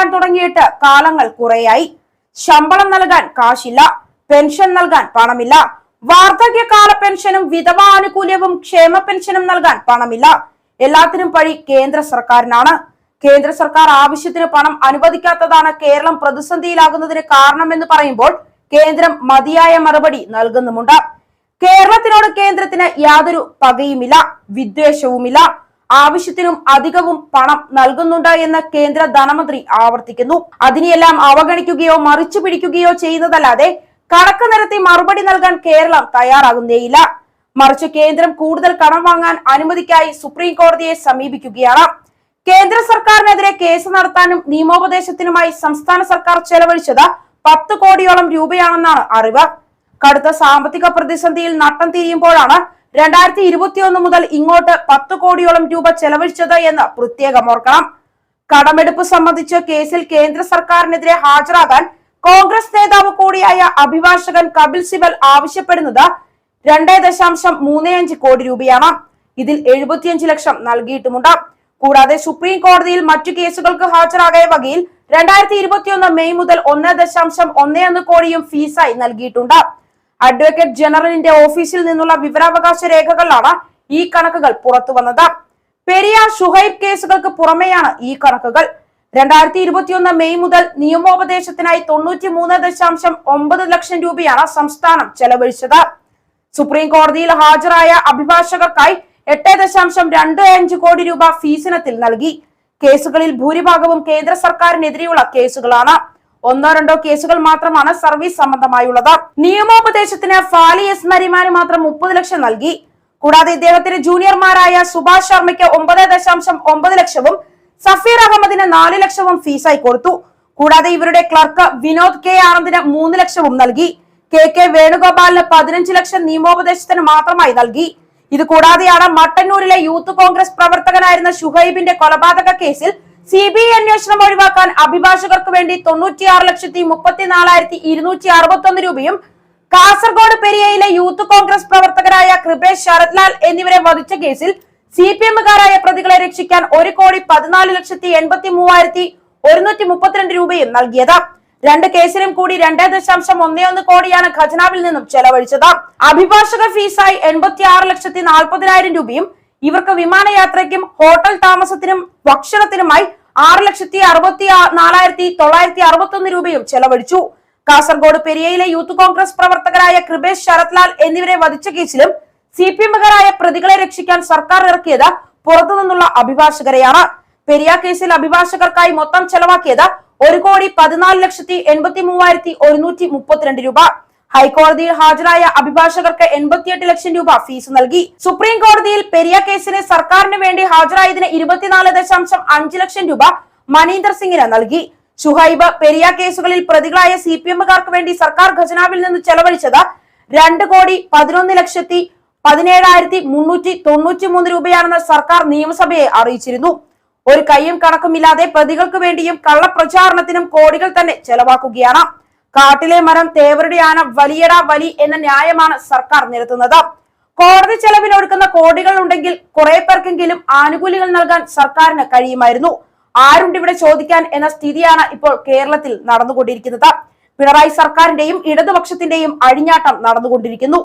നടപ്പാക്കാൻ തുടങ്ങിയിട്ട് കാലങ്ങൾ കുറേയായി. ശമ്പളം നൽകാൻ കാശില്ല പെൻഷൻ നൽകാൻ പണമില്ല വാർദ്ധക്യകാല പെൻഷനും വിധവാ ആനുകൂല്യവും ക്ഷേമ പെൻഷനും നൽകാൻ പണമില്ല. എല്ലാത്തിനും പഴി കേന്ദ്ര സർക്കാരിനാണ്. കേന്ദ്ര സർക്കാർ ആവശ്യത്തിന് പണം അനുവദിക്കാത്തതാണ് കേരളം പ്രതിസന്ധിയിലാകുന്നതിന് കാരണമെന്ന് പറയുമ്പോൾ കേന്ദ്രം മതിയായ മറുപടി നൽകുന്നുമുണ്ട്. കേരളത്തിനോട് കേന്ദ്രത്തിന് യാതൊരു പകയുമില്ല വിദ്വേഷവുമില്ല. ആവശ്യത്തിനും അധികവും പണം നൽകുന്നുണ്ട് എന്ന് കേന്ദ്ര ധനമന്ത്രി ആവർത്തിക്കുന്നു. അതിനെയെല്ലാം അവഗണിക്കുകയോ മറിച്ചു പിടിക്കുകയോ ചെയ്യുന്നതല്ലാതെ കണക്ക് നിരത്തി മറുപടി നൽകാൻ കേരളം തയ്യാറാകുന്നേയില്ല. മറിച്ച് കേന്ദ്രം കൂടുതൽ കടം വാങ്ങാൻ അനുമതിക്കായി സുപ്രീം കോടതിയെ സമീപിക്കുകയാണ്. കേന്ദ്ര സർക്കാരിനെതിരെ കേസ് നടത്താനും നിയമോപദേശത്തിനുമായി സംസ്ഥാന സർക്കാർ ചെലവഴിച്ചത് പത്ത് കോടിയോളം രൂപയാണെന്നാണ് അറിവ്. കടുത്ത സാമ്പത്തിക പ്രതിസന്ധിയിൽ നട്ടം തിരിയുമ്പോഴാണ് രണ്ടായിരത്തി ഇരുപത്തിയൊന്ന് മുതൽ ഇങ്ങോട്ട് പത്ത് കോടിയോളം രൂപ ചെലവഴിച്ചത് എന്ന് പ്രത്യേകം ഓർക്കണം. കടമെടുപ്പ് സംബന്ധിച്ച് കേസിൽ കേന്ദ്ര സർക്കാരിനെതിരെ ഹാജരാകാൻ കോൺഗ്രസ് നേതാവ് കൂടിയായ അഭിഭാഷകൻ കപിൽ സിബൽ ആവശ്യപ്പെടുന്നത് രണ്ടേ ദശാംശം മൂന്ന് അഞ്ച് കോടി രൂപയാണ്. ഇതിൽ എഴുപത്തിയഞ്ച് ലക്ഷം നൽകിയിട്ടുമുണ്ട്. കൂടാതെ സുപ്രീം കോടതിയിൽ മറ്റു കേസുകൾക്ക് ഹാജരാകായ വകയിൽ രണ്ടായിരത്തി ഇരുപത്തിയൊന്ന് മെയ് മുതൽ ഒന്ന് ദശാംശം ഒന്ന് ഒന്ന് കോടിയും ഫീസായി നൽകിയിട്ടുണ്ട്. അഡ്വക്കേറ്റ് ജനറലിന്റെ ഓഫീസിൽ നിന്നുള്ള വിവരാവകാശ രേഖകളിലാണ് ഈ കണക്കുകൾ പുറത്തു വന്നത്. പെരിയാർ ഷുഹൈബ് കേസുകൾക്ക് പുറമെയാണ് ഈ കണക്കുകൾ. രണ്ടായിരത്തി ഇരുപത്തിയൊന്ന് മെയ് മുതൽ നിയമോപദേശത്തിനായി തൊണ്ണൂറ്റി മൂന്ന് ദശാംശം ഒമ്പത് ലക്ഷം രൂപയാണ് സംസ്ഥാനം ചെലവഴിച്ചത്. സുപ്രീം കോടതിയിൽ ഹാജരായ അഭിഭാഷകർക്കായി എട്ട് ദശാംശം രണ്ട് അഞ്ച് കോടി രൂപ ഫീസിനത്തിൽ നൽകി. കേസുകളിൽ ഭൂരിഭാഗവും കേന്ദ്ര സർക്കാരിനെതിരെയുള്ള കേസുകളാണ്. ഒന്നോ രണ്ടോ കേസുകൾ മാത്രമാണ് സർവീസ് സംബന്ധമായുള്ളത്. നിയമോപദേശത്തിന് ഫാലി എസ് നരിമാന് മാത്രം മുപ്പത് ലക്ഷം നൽകി. കൂടാതെ ഇദ്ദേഹത്തിന് ജൂനിയർമാരായ സുഭാഷ് ശർമ്മയ്ക്ക് ഒമ്പത് ദശാംശം ഒമ്പത് ലക്ഷവും സഫീർ അഹമ്മദിന് നാല് ലക്ഷവും ഫീസായി കൊടുത്തു. കൂടാതെ ഇവരുടെ ക്ലർക്ക് വിനോദ് കെ ആനന്ദിന് മൂന്ന് ലക്ഷവും നൽകി. കെ കെ വേണുഗോപാലിന് പതിനഞ്ച് ലക്ഷം നിയമോപദേശത്തിന് മാത്രമായി നൽകി. ഇത് കൂടാതെയാണ് മട്ടന്നൂരിലെ യൂത്ത് കോൺഗ്രസ് പ്രവർത്തകനായിരുന്ന ഷുഹൈബിന്റെ കൊലപാതക കേസിൽ സി ബി ഐ അന്വേഷണം ഒഴിവാക്കാൻ അഭിഭാഷകർക്ക് വേണ്ടി തൊണ്ണൂറ്റിയാറ് ലക്ഷത്തി മുപ്പത്തിനാലായിരത്തി ഇരുന്നൂറ്റി അറുപത്തി ഒന്ന് രൂപയും കാസർഗോഡ് പെരിയയിലെ യൂത്ത് കോൺഗ്രസ് പ്രവർത്തകരായ കൃപേഷ് ശരത്ലാൽ എന്നിവരെ വധിച്ച കേസിൽ സി പി എമ്മുകാരായ പ്രതികളെ രക്ഷിക്കാൻ ഒരു കോടി പതിനാല് ലക്ഷത്തി എൺപത്തി മൂവായിരത്തി ഒരുന്നൂറ്റി മുപ്പത്തിരണ്ട് രൂപയും നൽകിയത്. രണ്ട് കേസിലും കൂടി രണ്ടേ ദശാംശം ഒന്നേ ഒന്ന് കോടിയാണ് ഖജനാവിൽ നിന്നും ചെലവഴിച്ചത്. അഭിഭാഷക ഫീസായി എൺപത്തി ആറ് ലക്ഷത്തി നാൽപ്പതിനായിരം രൂപയും ഇവർക്ക് വിമാനയാത്രയ്ക്കും ഹോട്ടൽ താമസത്തിനും ഭക്ഷണത്തിനുമായി ആറ് ലക്ഷത്തി അറുപത്തി നാലായിരത്തി തൊള്ളായിരത്തി അറുപത്തി ഒന്ന് രൂപയും ചെലവഴിച്ചു. കാസർഗോഡ് പെരിയയിലെ യൂത്ത് കോൺഗ്രസ് പ്രവർത്തകരായ കൃപേഷ് ശരത്ലാൽ എന്നിവരെ വധിച്ച കേസിലും സി പി എമ്മുകാരായ പ്രതികളെ രക്ഷിക്കാൻ സർക്കാർ ഇറക്കിയത് പുറത്തുനിന്നുള്ള അഭിഭാഷകരെയാണ്. പെരിയ കേസിൽ അഭിഭാഷകർക്കായി മൊത്തം ചെലവാക്കിയത് ഒരു കോടി പതിനാല് ലക്ഷത്തി എൺപത്തി മൂവായിരത്തി ഒരുന്നൂറ്റി മുപ്പത്തിരണ്ട് രൂപ. ഹൈക്കോടതിയിൽ ഹാജരായ അഭിഭാഷകർക്ക് എൺപത്തിയെട്ട് ലക്ഷം രൂപ ഫീസ് നൽകി. സുപ്രീം കോടതിയിൽ പെരിയ കേസിന് സർക്കാരിന് വേണ്ടി ഹാജരായതിന് ഇരുപത്തിനാല് ദശാംശം അഞ്ച് ലക്ഷം രൂപ മനീന്ദർ സിംഗിന് നൽകി. ഷുഹൈബ് പെരിയ കേസുകളിൽ പ്രതികളായ സി പി എമ്മുകാർക്ക് വേണ്ടി സർക്കാർ ഖജനാവിൽ നിന്ന് ചെലവഴിച്ചത് രണ്ട് കോടി പതിനൊന്ന് ലക്ഷത്തി പതിനേഴായിരത്തി മുന്നൂറ്റി തൊണ്ണൂറ്റി മൂന്ന് രൂപയാണെന്ന് സർക്കാർ നിയമസഭയെ അറിയിച്ചിരുന്നു. ഒരു കയ്യും കണക്കുമില്ലാതെ പ്രതികൾക്ക് വേണ്ടിയും കള്ളപ്രചാരണത്തിനും കോടികൾ തന്നെ ചെലവാക്കുകയാണ്. കാട്ടിലെ മരം തേവരുടെ വലിയട വലി എന്ന ന്യായമാണ് സർക്കാർ നിരത്തുന്നത്. കോടതി ചെലവിന് ഒടുക്കുന്ന കോടികൾ ഉണ്ടെങ്കിൽ കുറെ പേർക്കെങ്കിലും ആനുകൂല്യങ്ങൾ നൽകാൻ സർക്കാരിന് കഴിയുമായിരുന്നു. ആരുണ്ട് ഇവിടെ ചോദിക്കാൻ എന്ന സ്ഥിതിയാണ് ഇപ്പോൾ കേരളത്തിൽ നടന്നുകൊണ്ടിരിക്കുന്നത്. പിണറായി സർക്കാരിന്റെയും ഇടതുപക്ഷത്തിന്റെയും അഴിഞ്ഞാട്ടം നടന്നുകൊണ്ടിരിക്കുന്നു.